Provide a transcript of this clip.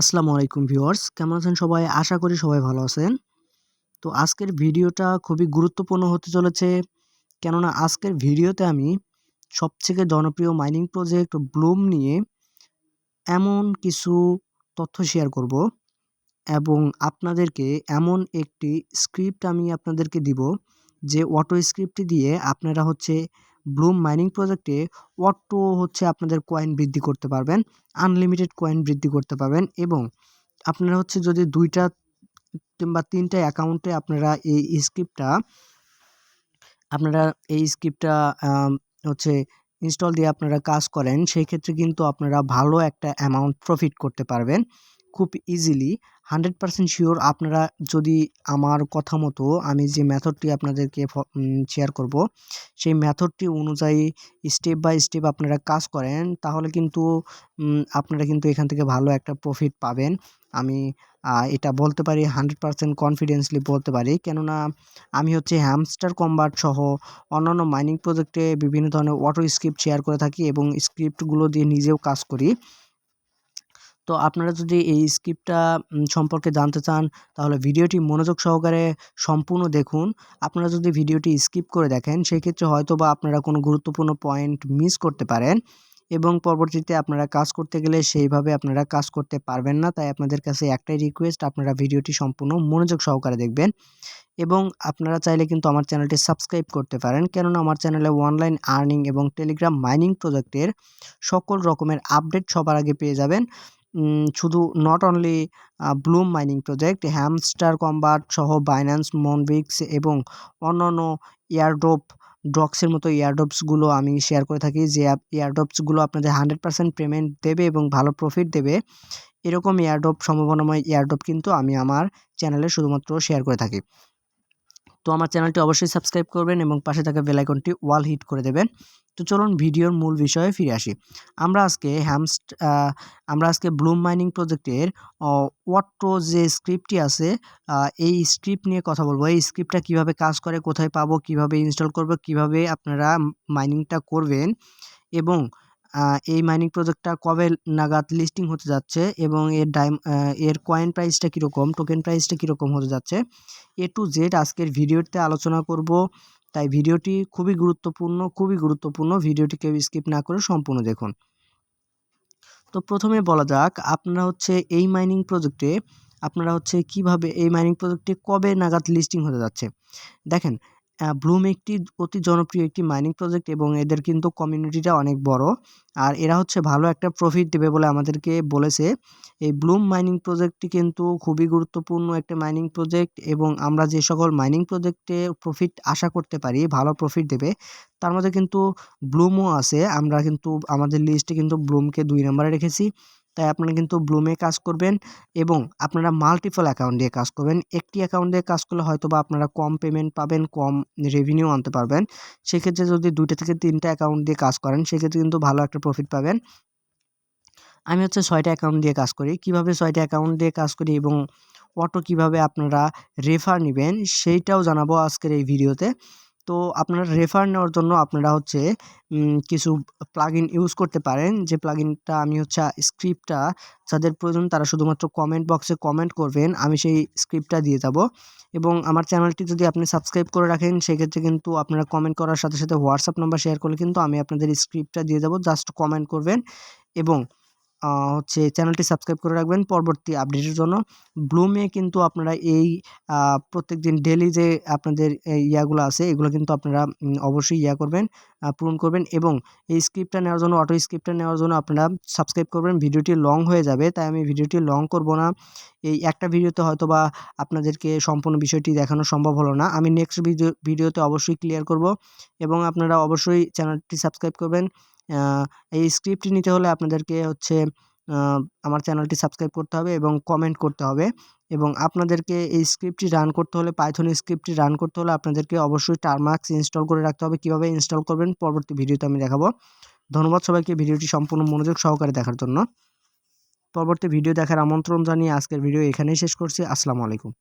আসসালামু আলাইকুম ভিউয়ার্স, কেমন আছেন সবাই? আশা করি সবাই ভালো আছেন। তো আজকের ভিডিওটা খুবই গুরুত্বপূর্ণ হতে চলেছে, কেননা আজকের ভিডিওতে আমি সবথেকে জনপ্রিয় মাইনিং প্রজেক্ট ব্লুম নিয়ে এমন কিছু তথ্য শেয়ার করব এবং আপনাদেরকে এমন একটি স্ক্রিপ্ট আমি আপনাদেরকে দিব, যে অটো স্ক্রিপ্টটি দিয়ে আপনারা হচ্ছে ব্লুম মাইনিং প্রজেক্টে অটো হচ্ছে আপনাদের কয়েন বৃদ্ধি করতে পারবেন আনলিমিটেড কয়েন বৃদ্ধি করতে পারবেন এবং আপনারা হচ্ছে যদি দুইটা কিংবা তিনটা অ্যাকাউন্টে আপনারা এই স্ক্রিপ্টটা আপনারা এই স্ক্রিপ্টটা হচ্ছে ইনস্টল দিয়ে আপনারা কাজ করেন, সেই ক্ষেত্রে কিন্তু আপনারা ভালো একটা অ্যামাউন্ট প্রফিট করতে পারবেন। খুব ইজিলি হান্ড্রেড পারসেন্ট শিওর আপনারা যদি আমার কথা মতো আমি যে মেথডটি আপনাদেরকে শেয়ার করব, সেই মেথডটি অনুযায়ী স্টেপ বাই স্টেপ আপনারা কাজ করেন, তাহলে কিন্তু আপনারা কিন্তু এখান থেকে ভালো একটা প্রফিট পাবেন। আমি এটা বলতে পারি হান্ড্রেড পারসেন্ট কনফিডেন্সলি বলতে পারি। কেননা আমি হচ্ছে হ্যামস্টার কম্বার্ট সহ অন্যান্য মাইনিং প্রজেক্টে বিভিন্ন ধরনের অটো স্ক্রিপ্ট শেয়ার করে থাকি এবং স্ক্রিপ্টগুলো দিয়ে নিজেও কাজ করি। তো আপনারা যদি এই স্ক্রিপ্টটা সম্পর্কে জানতে চান, তাহলে ভিডিওটি মনোযোগ সহকারে সম্পূর্ণ দেখুন। আপনারা যদি ভিডিওটি স্কিপ করে দেখেন, সেক্ষেত্রে হয়তো বা আপনারা কোনো গুরুত্বপূর্ণ পয়েন্ট মিস করতে পারেন এবং পরবর্তীতে আপনারা কাজ করতে গেলে সেইভাবে আপনারা কাজ করতে পারবেন না। তাই আপনাদের কাছে একটাই রিকোয়েস্ট আপনারা ভিডিওটি সম্পূর্ণ মনোযোগ সহকারে দেখবেন এবং আপনারা চাইলে কিন্তু আমার চ্যানেলটি সাবস্ক্রাইব করতে পারেন। কেননা আমার চ্যানেলে অনলাইন আর্নিং এবং টেলিগ্রাম মাইনিং প্রজেক্টের সকল রকমের আপডেট সবার আগে পেয়ে যাবেন। শুধু not only Bloom mining project Hamster Kombat সহ বাইন্যান্স মনবিক্স এবং অন্যান্য এয়ারড্রপ ড্রক্সের মতো এয়ারড্রপসগুলো আমি শেয়ার করে থাকি যে এয়ারড্রপসগুলো আপনাদের হান্ড্রেড পার্সেন্ট পেমেন্ট দেবে এবং ভালো প্রফিট দেবে। এরকম এয়ারড্রপ সম্ভাবনাময় এয়ারড্রপ কিন্তু আমি আমার চ্যানেলে শুধুমাত্র শেয়ার করে থাকি। তো আমার চ্যানেলটি অবশ্যই সাবস্ক্রাইব করবেন এবং পাশে থাকা বেলাইকনটি ওয়াল হিট করে দেবেন। তো চলুন ভিডিওর মূল বিষয়ে ফিরে আসি। আমরা আজকে হ্যামস্ট আমরা আজকে ব্লুম মাইনিং প্রজেক্টের ওয়াট্রো যে স্ক্রিপ্টটি আছে এই স্ক্রিপ্ট নিয়ে কথা বলব। এই স্ক্রিপ্টটা কীভাবে কাজ করে, কোথায় পাবো, কীভাবে ইনস্টল করব, কীভাবে আপনারা মাইনিংটা করবেন এবং এই মাইনিং প্রজেক্টটা কবে নাগাদ লিস্টিং হতে যাচ্ছে এবং এর ডাইম এর কয়েন প্রাইসটা কীরকম টোকেন প্রাইসটা কীরকম হতে যাচ্ছে, এ টু জেড আজকের ভিডিওতে আলোচনা করব। তাই ভিডিওটি খুবই গুরুত্বপূর্ণ খুবই গুরুত্বপূর্ণ। ভিডিওটি কেউ স্কিপ না করে সম্পূর্ণ দেখুন। তো প্রথমে বলা যাক, আপনারা হচ্ছে এই মাইনিং প্রজেক্টে আপনারা হচ্ছে কীভাবে এই মাইনিং প্রজেক্টে কবে নাগাদ লিস্টিং হতে যাচ্ছে? দেখেন ব্লুম একটি অতি জনপ্রিয় একটি মাইনিং প্রজেক্ট এবং এদের কিন্তু কমিউনিটিটা অনেক বড়। আর এরা হচ্ছে ভালো একটা প্রফিট দেবে বলে আমাদেরকে বলেছে। এই ব্লুম মাইনিং প্রজেক্টটি কিন্তু খুবই গুরুত্বপূর্ণ একটা মাইনিং প্রজেক্ট এবং আমরা যে সকল মাইনিং প্রজেক্টে প্রফিট আশা করতে পারি, ভালো প্রফিট দেবে, তার মধ্যে কিন্তু ব্লুমও আছে। আমরা কিন্তু, আমাদের লিস্টে কিন্তু ব্লুমকে দুই নম্বরে রেখেছি। তাই আপনারা কিন্তু ব্লুমে কাজ করবেন এবং আপনারা মাল্টিপল অ্যাকাউন্ট দিয়ে কাজ করবেন। একটি অ্যাকাউন্ট দিয়ে কাজ করলে হয়তো বা আপনারা কম পেমেন্ট পাবেন, কম রেভিনিউ আনতে পারবেন। সেক্ষেত্রে যদি দুইটা থেকে তিনটা অ্যাকাউন্ট দিয়ে কাজ করেন, সেক্ষেত্রে কিন্তু ভালো একটা প্রফিট পাবেন। আমি হচ্ছে ছয়টা অ্যাকাউন্ট দিয়ে কাজ করি। কীভাবে ছয়টা অ্যাকাউন্ট দিয়ে কাজ করি এবং অটো কীভাবে আপনারা রেফার নেবেন, সেইটাও জানাব আজকের এই ভিডিওতে তো আপনারা রেফার নেওয়ার জন্য আপনারা হচ্ছে কিছু প্লাগ ইউজ করতে পারেন। যে প্লাগ আমি হচ্ছে স্ক্রিপ্টটা যাদের প্রয়োজন তারা শুধুমাত্র কমেন্ট বক্সে কমেন্ট করবেন। আমি সেই স্ক্রিপ্টটা দিয়ে যাব এবং আমার চ্যানেলটি যদি আপনি সাবস্ক্রাইব করে রাখেন, সেক্ষেত্রে কিন্তু আপনারা কমেন্ট করার সাথে সাথে হোয়াটসঅ্যাপ নাম্বার শেয়ার করলে কিন্তু আমি আপনাদের স্ক্রিপ্টটা দিয়ে যাব জাস্ট কমেন্ট করবেন। এবং হচ্ছে চ্যানেলটি সাবস্ক্রাইব করে রাখবেন পরবর্তী আপডেটের জন্য। ব্লুমে কিন্তু আপনারা এই প্রত্যেক দিন ডেলি যে আপনাদের ইয়াগুলো আছে, এগুলো কিন্তু আপনারা অবশ্যই ইয়া করবেন পূরণ করবেন এবং এই স্ক্রিপ্টটা নেওয়ার জন্য, অটো স্ক্রিপ্টটা নেওয়ার জন্য আপনারা সাবস্ক্রাইব করবেন। ভিডিওটি লং হয়ে যাবে, তাই আমি ভিডিওটি লং করব না। এই একটা ভিডিওতে হয়তো বা আপনাদেরকে সম্পূর্ণ বিষয়টি দেখানো সম্ভব হলো না। আমি নেক্সট ভিডিও, ভিডিওতে অবশ্যই ক্লিয়ার করব এবং আপনারা অবশ্যই চ্যানেলটি সাবস্ক্রাইব করবেন। এই স্ক্রিপ্টটি নিতে হলে আপনাদেরকে হচ্ছে আমার চ্যানেলটি সাবস্ক্রাইব করতে হবে এবং কমেন্ট করতে হবে। এবং আপনাদেরকে এই স্ক্রিপ্টটি রান করতে হলে পাইথন স্ক্রিপ্টটি রান করতে হলে আপনাদেরকে অবশ্যই টারমার্কস ইনস্টল করে রাখতে হবে। কীভাবে ইনস্টল করবেন পরবর্তী ভিডিওতে আমি দেখাবো। ধন্যবাদ সবাইকে ভিডিওটি সম্পূর্ণ মনোযোগ সহকারে দেখার জন্য। পরবর্তী ভিডিও দেখার আমন্ত্রণ জানিয়ে আজকের ভিডিও এখানেই শেষ করছি। আসসালামু আলাইকুম।